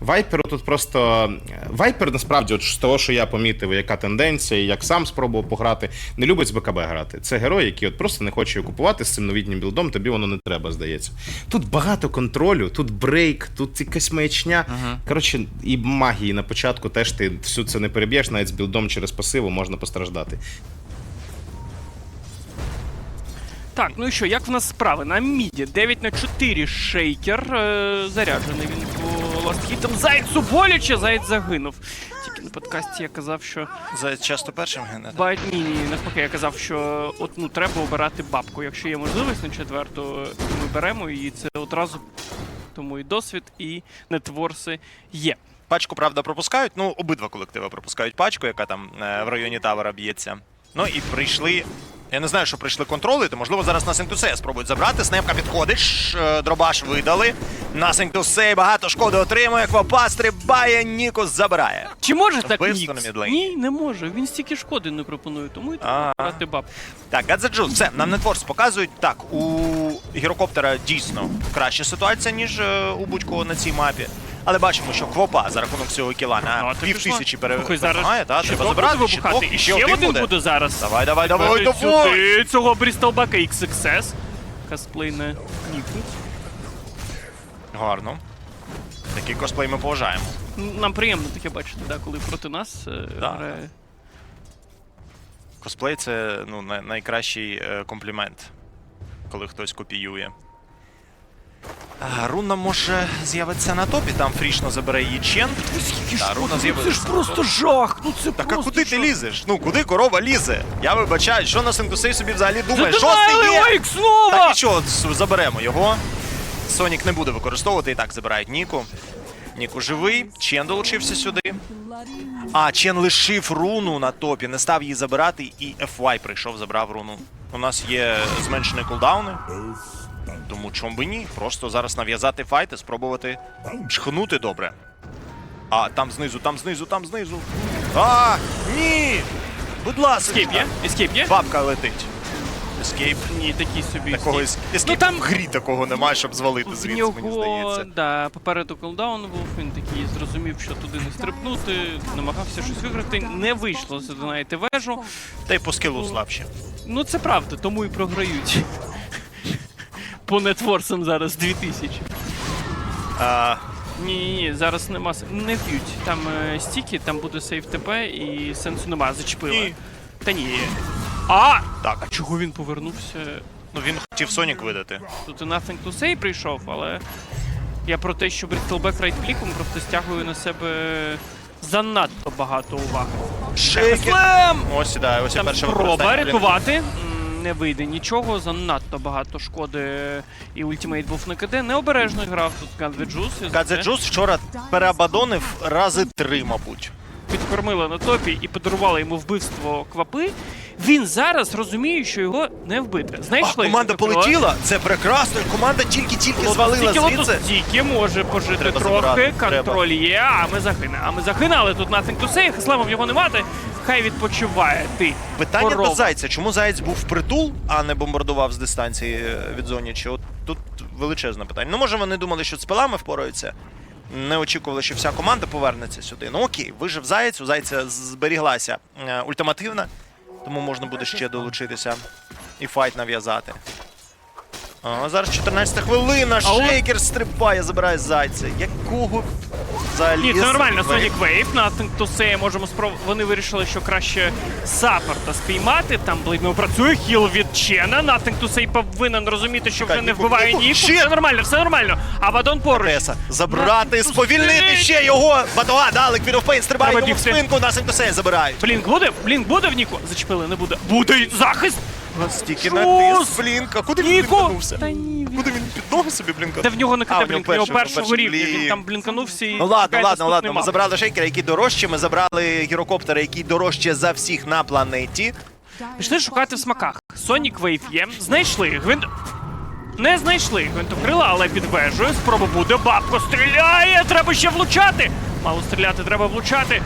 Вайперу тут просто Вайпер насправді, от з того, що я помітив, яка тенденція, як сам спробував пограти, не любить з БКБ грати. Це герой, який от просто не хоче купувати з цим новітнім білдом, тобі воно не треба, здається. Тут багато контролю, тут брейк, тут якась маячня. Коротше, і магії на початку теж ти всю це не переб'єш, навіть з білдом через пасиву можна постраждати. Так, ну і що, як в нас справи? На міді 9 на 4 шейкер. Е, заряджений він по ластхітам. Зайцу боляче, заяць загинув. Тільки на подкасті я казав, що. За часто першим гене. Бать, ні, ні, навпаки, я казав, що от ну треба обирати бабку. Якщо є можливість на четверту, ми беремо її. Це одразу тому і досвід, і нетворси є. Пачку, правда, пропускають. Ну, обидва колективи пропускають пачку, яка там е, в районі Тавера б'ється. Ну і прийшли. Я не знаю, що прийшли контролити. Можливо, зараз на Сентусея спробують забрати. Снепка підходить, е, дробаш видали. На Сентусей багато шкоди отримує. Квапа стрибає, Нікос забирає. Чи може так Нікс? Ні, не може. Він стільки шкоди не пропонує, тому і треба брати баб. Так, Гадзеджу, все, нам Нетворс показують. Так, у гірокоптера дійсно краща ситуація, ніж е, у будь-кого на цій мапі. Але бачимо, що Квопа за рахунок цього кіла Ну, на пів тисячі Слухай, зараз перемагає. Треба забрати вибухати. І ще один буде зараз. Давай, давай, давай, давай. Цього Брістолбака XXS. Косплей на Ніку. Гарно. Такий косплей ми поважаємо. Нам приємно таке бачити, да, коли проти нас е, Да. грає. Косплей це ну, найкращий е, комплімент, коли хтось копіює. А, Руна може з'явитися на топі, там фрішно забере її Чен. Та, руна Це ж просто жах! Ну це Так а просто куди ти жах. лізеш? Ну куди корова лізе? Я вибачаю, що на Синкусей собі взагалі думає? Шостий є! Лайк знову! Так нічого, з- заберемо його. Сонік не буде використовувати, і так забирають Ніку. Ніку живий, Чен долучився сюди. А, Чен лишив руну на топі, не став її забирати, і FY прийшов, забрав руну. У нас є зменшені кулдауни. Тому чом би ні? Просто зараз нав'язати файт і спробувати чхнути добре. А, там знизу, там знизу, там знизу. А, ні! Будь ласка. Ескейп є? Ескейп є? Бабка летить. Ескейп. Ні, такий собі. Такого ескейп. ес- ескейпу там- в грі такого немає, щоб звалити звідси, мені здається. да, попереду колдаун був, він такий зрозумів, що туди не стрибнути, намагався щось виграти, не вийшло задонайти вежу. Та й по скилу слабше. Ну це правда, тому і програють. По нетворсам зараз 2000. А, Ні, ні, ні, зараз нема не вб'ють. Там е, стіки, там буде сейф ТП і сенсу нема, зачепили. Ні. Та ні. А! так. А чого він повернувся? Ну він хотів Сонік видати. Тут і Nothing to say прийшов, але я про те, що Брістелбек райткліком просто стягує на себе занадто багато уваги. Шейкер. Слем! Ось сідає, ось і Там перше спроба використання. Блін, рятувати. М, Не вийде нічого, занадто багато шкоди. І ультимейт був на КД. Необережно грав тут Гадведжус. Гадзеджус вчора переабадонив рази три, мабуть. підкормили на топі і подарували йому вбивство квапи. Він зараз розуміє, що його не вбити. А, команда полетіла, це прекрасно. Команда тільки-тільки звалила Тільки звідси. Стільки може пожити Треба трохи, контроль є, а ми загине. А ми загине, але тут nothing to say, Хисламов його не мати. Хай відпочиває. Ти. Питання корова. до Зайця. Чому Заєць був впритул, а не бомбардував з дистанції е, від зонячі? От тут величезне питання. Ну, може, вони думали, що з пилами впораються. Не очікували, що вся команда повернеться сюди. Ну окей, вижив Заєць, у Зайця зберіглася е, ультимативна, тому можна буде ще долучитися і файт нав'язати. А, зараз 14 хвилина, Шейкер стрибає, забирає Зайця. Якого взагалі? Ні, це нормально, Вейв? Sonic Wave, nothing to можемо спроб... Вони вирішили, що краще саппорта спіймати. Там блейдно працює, хіл від Чена. Nothing to повинен розуміти, що вже не вбиває Ніку. Все нормально, все нормально. А Вадон поруч. Забрати, сповільнити ще його. Батога, да, Liquid of Pain стрибає йому в спинку, нас інтосей забирають. Блінк буде? Блінк буде в Ніку? Зачепили, не буде. Буде захист! Стільки Шус! натис, блінк. А куди він блінканувся? Та ні, він... Куди він під ноги собі блінканув? Та в нього не А, в кита нього блінк, в нього перший, першого перший рівня. Він там блінканувся і. Ну ладно, чекає ладно, наступний ладно. Ми мап. забрали шейкера, який дорожче. Ми забрали гірокоптера, який дорожче за всіх на планеті. Пішли шукати в смаках. Sonic Wave є. Знайшли. Гвинт... Не знайшли гвинтокрила, але під вежею. Спроба буде. Бабко стріляє! Треба ще влучати! Мало стріляти, треба влучати.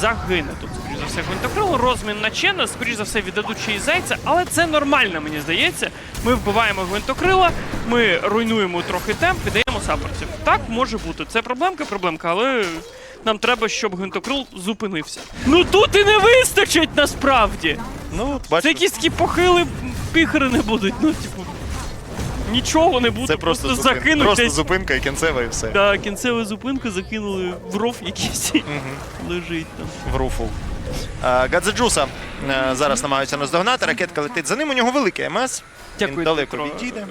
Загине тут, за все, Гвинтокрил. Розмін на Чена, скоріш за все, віддадуть ще й зайця, але це нормально, мені здається. Ми вбиваємо Гвинтокрила, ми руйнуємо трохи темп і даємо саппортів. Так може бути. Це проблемка, проблемка, але нам треба, щоб Гвинтокрил зупинився. Ну тут і не вистачить насправді. Ну, Це бачите, якісь такі похили піхери не будуть. Ну, типу, нічого не буде. це просто, зупинка. закинуть просто десь. зупинка і кінцева, і все. Да, кінцеву зупинку закинули в ров якийсь лежить там. В руфу. Е, Гадзеджуса е, зараз намагаються наздогнати, ракетка летить за ним, у нього великий МС. Дякую, Він далеко Дмитро. відійде.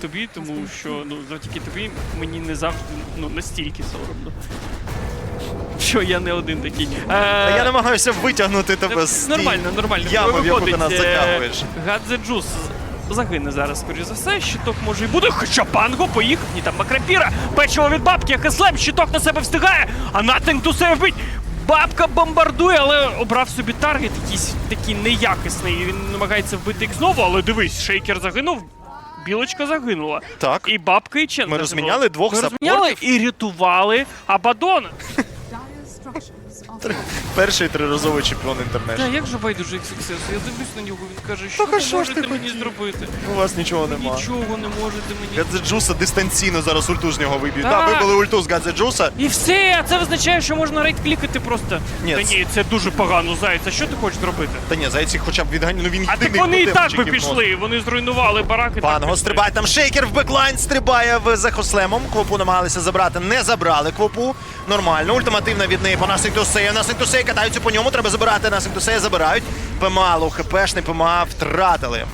Тобі, тому що ну завдяки тобі мені не завжди ну настільки соромно. Що я не один такий. Е, Та Я намагаюся витягнути тебе з Нормально, нормально. ями, в яку ти нас затягуєш. Гадзе Джус загине зараз, скоріш за все. Щиток може і буде, хоча панго поїхав. Ні, там Макрапіра, печиво від бабки, Хеслем, щиток на себе встигає, а nothing to say вбить. Бабка бомбардує, але обрав собі таргет якийсь такий неякісний. Він намагається вбити їх знову, але дивись, шейкер загинув. Білочка загинула. Так. І бабка і Чен. Ми розміняли двох Ми розміняли і рятували Абадона. Перший триразовий чемпіон Та інтернешнл. як же байдуже XXS? Я дивлюсь на нього, він каже, що Так, ви що ж можете ти мені хотів? зробити? У вас нічого нема. Нічого не можете мені. Гадзеджуса дистанційно зараз ульту з нього виб'ють. Так. Так, вибили ульту з Гадзеджуса. І все, а це означає, що можна рейд-клікати просто. Ні, Та це- ні, це дуже погано, зайця. Що ти хочеш зробити? Та ні, зайці хоча б відгані, ну він А єдиний так вони і так би пішли, вони зруйнували бараки. Панго стрибає там шейкер в беклайн, стрибає в Зехослемом. Квопу намагалися забрати, не забрали квопу. Нормально. Ультимативна від неї по Насинтусею. Насинтусей катаються по ньому, треба забирати. Насинтусея забирають. ПМА, ХПшний ПМА втратили. Е,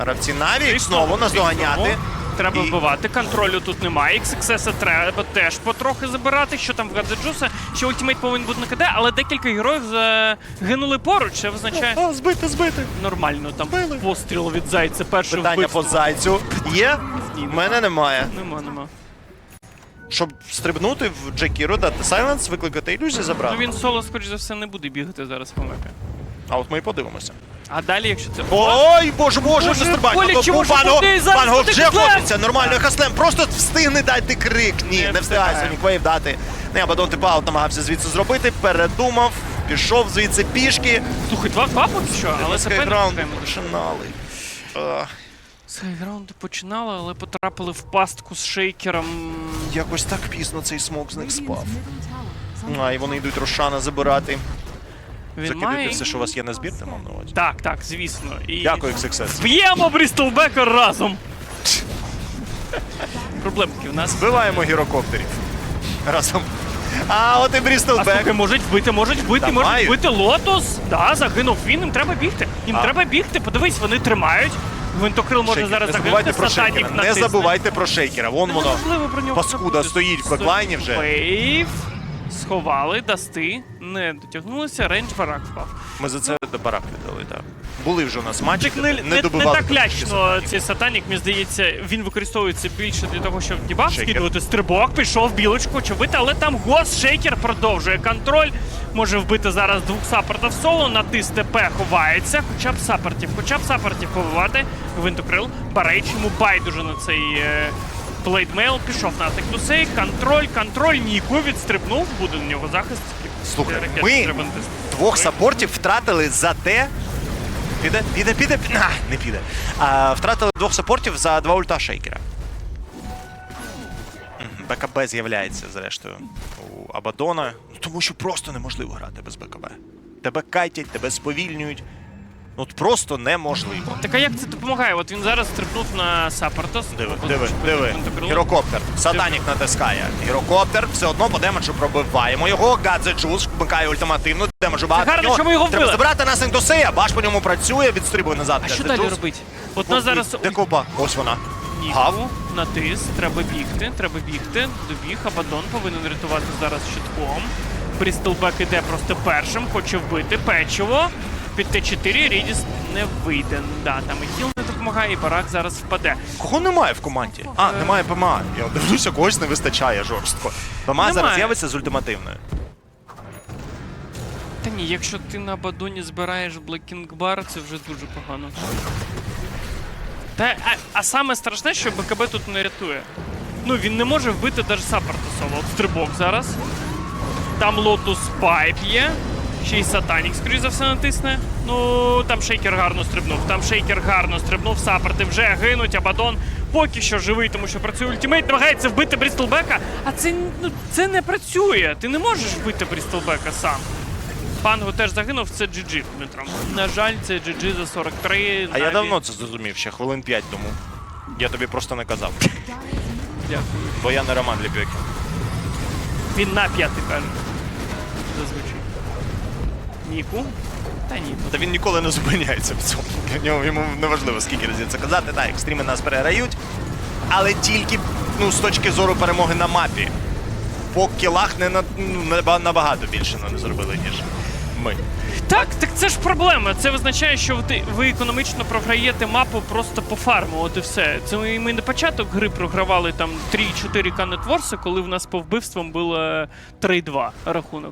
Гравці Наві знову наздоганяти. Треба І- вбивати, контролю тут немає. XXS треба теж потрохи забирати. Що там в Гадзеджуса? Ще ультимейт повинен бути на КД, але декілька героїв загинули поруч. Це означає О, збити, збити. нормально. Там Били. постріл від зайця. Перше Питання вбивство. по зайцю. Є? В мене немає. Нема, нема. Щоб стрибнути в Джекіро, дати сайленс, викликати ілюзію, забрати. Ну він соло, скоріш за все, не буде бігати зараз по мапі. А от ми і подивимося. А далі, якщо це. Ой, боже, боже, Боже, боляче, може Панго, зараз Панго буде вже Хаслем. ходиться, нормально, Хаслем, просто встигне дати крик. Ні, Не не встигає встигає. Сонік дати. Не, Абадон Типаут намагався звідси зробити, передумав, пішов звідси пішки. Слухай, два два поки що, але це Скайграунд починали. Ах, Скайграунди починали, але потрапили в пастку з шейкером. Якось так пізно цей смок з них спав. А, і вони йдуть Рошана забирати. Він Закидайте має. все, що у вас є на збір, ти мав на увазі. Так, так, звісно. І... Дякую, XXS. Б'ємо Брістолбека разом. Проблемки в нас. Збиваємо гірокоптерів. Разом. А от і А Брістелбек. можуть вбити, можуть вбити, Та можуть мають. вбити Лотос. Да, загинув він, їм треба бігти. Їм А. треба бігти. Подивись, вони тримають. Гвинтокрил може зараз не забувайте про шейкера. Не забувайте про шейкера. Вон воно. Про нього Паскуда забути. стоїть в беклайні вже. Вейв. Сховали, дасти, не дотягнулися, рейндж барак впав. Ми за це до барак віддали, так. Були вже у нас матчі, не, не, не, не так лячно цей сатанік, мені здається, він використовується більше для того, щоб дебаф скидувати. Стрибок, пішов білочку, вбити, але там гос, шейкер продовжує контроль. Може вбити зараз двох саппортів соло, натис ТП ховається, хоча б саппортів, хоча б саппортів побивати. Гвинтокрил, Барейч, йому байдуже на цей е, плейдмейл, пішов на тектусей, контроль, контроль, Ніку відстрибнув, буде на нього захист. Слухай, ми. Двох саппортів втратили за те. Піде, піде, піде, піде. А, не піде. А, втратили двох саппортів за два ульта шейкера. БКБ з'являється, зрештою, у Абадона. Ну, тому що просто неможливо грати без БКБ. Тебе кайтять, тебе сповільнюють. Ну, просто неможливо. Так а як це допомагає? От він зараз стрибнув на саппорта. Диви, диви, диви. Гірокоптер. Сатанік натискає. Гірокоптер все одно по демеджу пробиваємо його. Гадзе Джус вмикає ультимативну. Демеджу багато. гарно, нього. ми його Треба вбили. забрати на Сентосея. Баш по ньому працює, відстрибує назад. А що далі робити? От нас зараз Де копа? Ось вона. Гав. Ніку, натис, треба бігти, треба бігти. Добіг, Абадон повинен рятувати зараз щитком. Брістелбек іде просто першим, хоче вбити печиво. Під Т4 Рідіс не вийде. Да, там і хіл не допомагає, і барак зараз впаде. Кого немає в команді? А, немає ПМА. Я дивлюся, когось не вистачає жорстко. ПМА зараз Немає. з'явиться з ультимативною. Та ні, якщо ти на Абадоні збираєш Блекінг Бар, це вже дуже погано. Та, а, а саме страшне, що БКБ тут не рятує. Ну, він не може вбити навіть саппорта соло. От стрибок зараз. Там Лотус Пайп є. Ще й Сатанік, скоріш за все, натисне. Ну, там шейкер гарно стрибнув. Там шейкер гарно стрибнув. Саппорти вже гинуть. Абадон поки що живий, тому що працює ультимейт, намагається вбити Брістлбека. А це, ну, це не працює. Ти не можеш вбити Брістлбека сам. Панго теж загинув, це GG, Дмитро. На жаль, це GG за 43. А я давно це зрозумів, ще хвилин 5 тому. Я тобі просто не казав. Дякую. Бо я не Роман Ліпьокін. Він на п'ятий каже. Зазвичай. Ніку. Та ні. Та він ніколи не зупиняється в цьому. Для нього йому не важливо, скільки разів це казати. Так, екстріми нас переграють, але тільки ну, з точки зору перемоги на мапі. По кілах не на, ну, набагато більше не зробили, ніж ми. Так, так це ж проблема. Це означає, що ви, ви економічно програєте мапу просто по фарму, от і все. Це ми, ми на початок гри програвали там 3-4 канетворси, коли в нас по вбивствам було 3-2 рахунок.